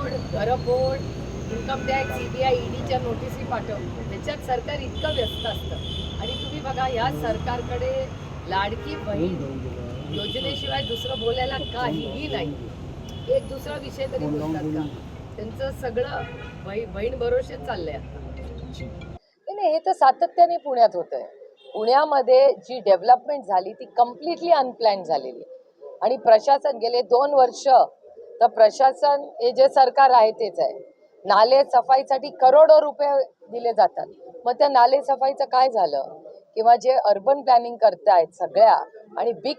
पक्षफोड घरफोड income tax CBI ईडीच्या नोटिसी पाठव. त्याच्यात सरकार इतकं व्यस्त असतं. आणि तुम्ही बघा या सरकारकडे लाडकी बहीण योजनेशिवाय दुसरं बोलायला काहीही नाही. एक दुसरा विषय तरी बोलतात का? त्यांचं सगळं बही बहीण भरोशेच चाललंय आता. नाही, नाही हे तर सातत्याने पुण्यात होत आहे पुण्यामध्ये जी डेव्हलपमेंट झाली ती कम्प्लिटली अनप्लॅन झालेली. आणि प्रशासन गेले दोन वर्ष तर प्रशासन हे जे सरकार आहे तेच आहे. नाले सफाईसाठी करोडो रुपये दिले जातात. मग त्या नाले सफाईचं काय झालं? किंवा जे अर्बन प्लॅनिंग करतायत सगळ्या आणि बिग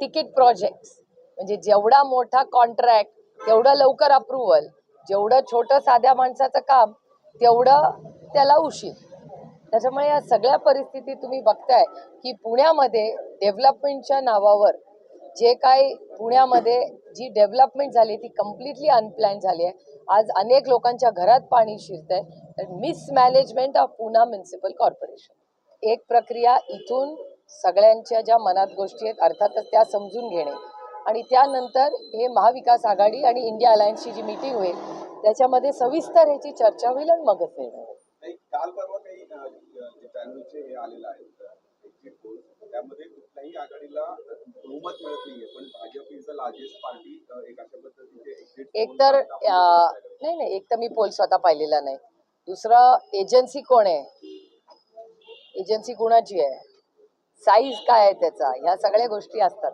तिकीट प्रोजेक्ट्स म्हणजे जेवढा मोठा कॉन्ट्रॅक्ट तेवढं लवकर अप्रुव्हल जेवढं छोटं साध्या माणसाचं काम तेवढं त्याला उशीर. त्याच्यामुळे या सगळ्या परिस्थितीत तुम्ही बघताय की पुण्यामध्ये डेव्हलपमेंटच्या नावावर जे काय पुण्यामध्ये जी डेव्हलपमेंट झाली ती कम्प्लिटली अनप्लॅन झाली आहे. आज अनेक लोकांच्या घरात पाणी शिरतंय. तर mismanagement of Pune municipal corporation एक प्रक्रिया इथून सगळ्यांच्या ज्या मनात गोष्टी आहेत अर्थातच त्या समजून घेणे. आणि त्यानंतर हे महाविकास आघाडी आणि इंडिया अलायन्सची जी मीटिंग होईल त्याच्यामध्ये सविस्तर ह्याची चर्चा होईल आणि मगच निर्णय होईल. बहुमत मिळत नाहीये. पण Bhajap is the largest party एक अशा पद्धतीचे एक्झिट एक तर नाही नाही एक तर मी पोल स्वतः पाहिलेला नाही. दुसरं एजन्सी कोण आहे? एजन्सी कोणाची आहे? साईज काय आहे त्याचा? ह्या सगळ्या गोष्टी असतात.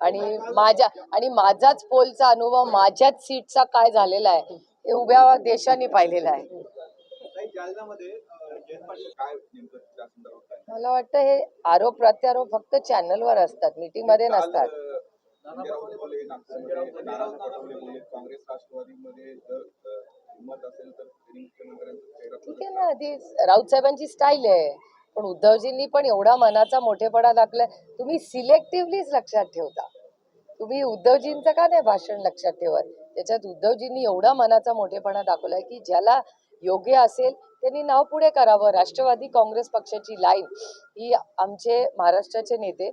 आणि माझ्या आणि माझाच पोलचा अनुभव माझ्याच सीटचा काय झालेला आहे हे उभ्या देशाने पाहिलेला आहे. काय नेमकं? मला वाटतं हे आरोप प्रत्यारोप फक्त चॅनलवर असतात मीटिंगमध्ये नसतात. ठीक आहे ना ती राऊत साहेबांची स्टाईल आहे पण उद्धवजींनी पण एवढा मनाचा मोठेपणा दाखलाय तुम्ही सिलेक्टिव्हलीच लक्षात ठेवता. तुम्ही उद्धवजींचं का नाही भाषण लक्षात ठेवत? त्याच्यात उद्धवजींनी एवढा मनाचा मोठेपणा दाखवलाय की ज्याला योग्य असेल त्यांनी नाव पुढे करावं. राष्ट्रवादी काँग्रेस पक्षाची लाईन ही आमचे महाराष्ट्राचे नेते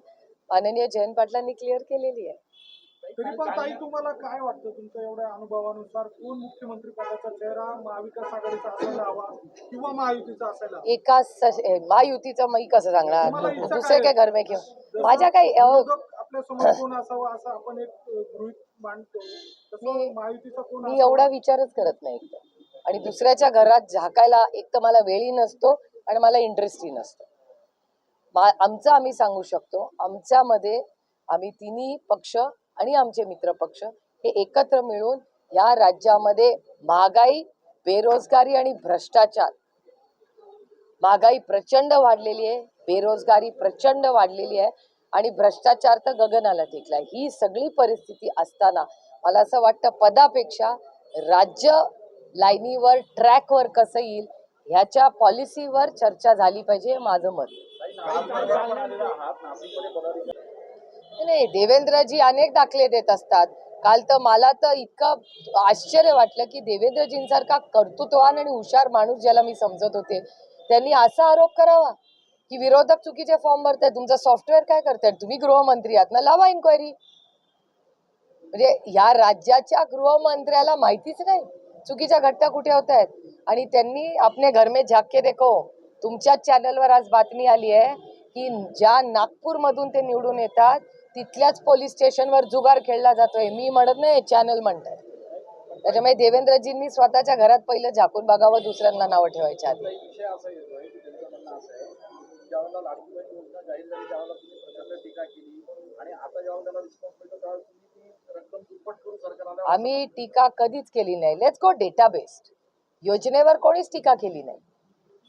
माननीय जयंत पाटलांनी क्लिअर केलेली आहे. तरी पण ताई तुम्हाला काय वाटतं? तुमच्या एवढ्या अनुभवानुसार कोण मुख्यमंत्री पदाचा चेहरा महाविकास आघाडीचा असायला हवा किंवा महायुतीचा असायला हवा? एका महायुतीचं मी कसं तुम्हाला सांगणार इच्छा दुसरे काय काय घर में घेऊन माझ्या काही अहो, आपल्यासमोर कोण असावं असं आपण एक अ, गृहीत मांडतो. तसं मी- महायुतीचा कोण मी असावा? एवढा विचारच करत नाही एकतर. आणि दुसऱ्याच्या घरात झाकायला एक तर मला वेळही नसतो आणि मला इंटरेस्टही नसतो. मा- आमचं आम्ही सांगू शकतो. आमच्यामध्ये आम्ही तिन्ही पक्ष आणि आमचे मित्र पक्ष हे एकत्र मिळून या राज्यामध्ये महागाई बेरोजगारी आणि भ्रष्टाचार. महागाई प्रचंड वाढलेली आहे बेरोजगारी प्रचंड वाढलेली आहे आणि भ्रष्टाचार तर गगनाला टेकलाय. ही सगळी परिस्थिती असताना मला असं वाटतं पदापेक्षा राज्य लाईनीवर ट्रॅकवर कसं येईल ह्याच्या पॉलिसीवर चर्चा झाली पाहिजे माझं मत नाही, देवेंद्रजी अनेक दाखले देत असतात. काल तर मला तर इतकं आश्चर्य वाटलं की देवेंद्रजींसारखा कर्तृत्वान आणि हुशार माणूस ज्याला मी समजत होते त्यांनी असा आरोप करावा की विरोधक चुकीचे फॉर्म भरताय तुमचं सॉफ्टवेअर काय करतायत? तुम्ही गृहमंत्री आहात ना लावा इन्क्वायरी म्हणजे या राज्याच्या गृहमंत्र्याला माहितीच नाही चुकीच्या घटना कुठे होत आहेत आणि त्यांनी आपले घर में झाके देखो तुमच्याच चॅनलवर आज बातमी आली आहे की ज्या नागपूरमधून ते निवडून येतात तिथल्याच पोलीस स्टेशनवर जुगार खेळला जातोय. मी म्हणत नाही चॅनल म्हणतात त्याच्यामुळे देवेंद्रजींनी स्वतःच्या घरात पहिलं झाकून बघावं दुसऱ्यांना नावं ठेवायच्या आधी. आम्ही टीका कधीच केली नाही. लेट्स गो डेटा बेस्ड योजनेवर कोणीच टीका केली नाही.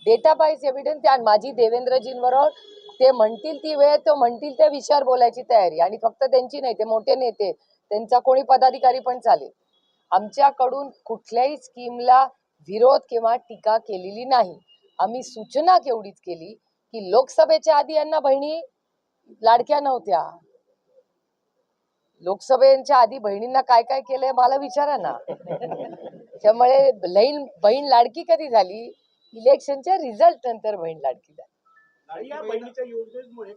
डेटा बाईज एव्हिडन्स आणि माझी देवेंद्रजींबरोबर ते म्हणतील ती वेळ तो म्हणतील त्या विषयावर बोलायची तयारी. आणि फक्त त्यांची नाही ते मोठे नेते त्यांचा कोणी पदाधिकारी पण चालेल. आमच्याकडून कुठल्याही स्कीमला विरोध किंवा टीका केलेली नाही. आम्ही सूचना केवढीच केली की लोकसभेच्या आधी यांना बहिणी लाडक्या नव्हत्या. लोकसभेच्या आधी बहिणींना काय काय केलंय मला विचारा ना. त्यामुळे बहीण बहीण लाडकी कधी झाली? इलेक्शनच्या रिझल्ट नंतर बहीण लाडकी झाली. या बहिणीच्या योजनेमुळे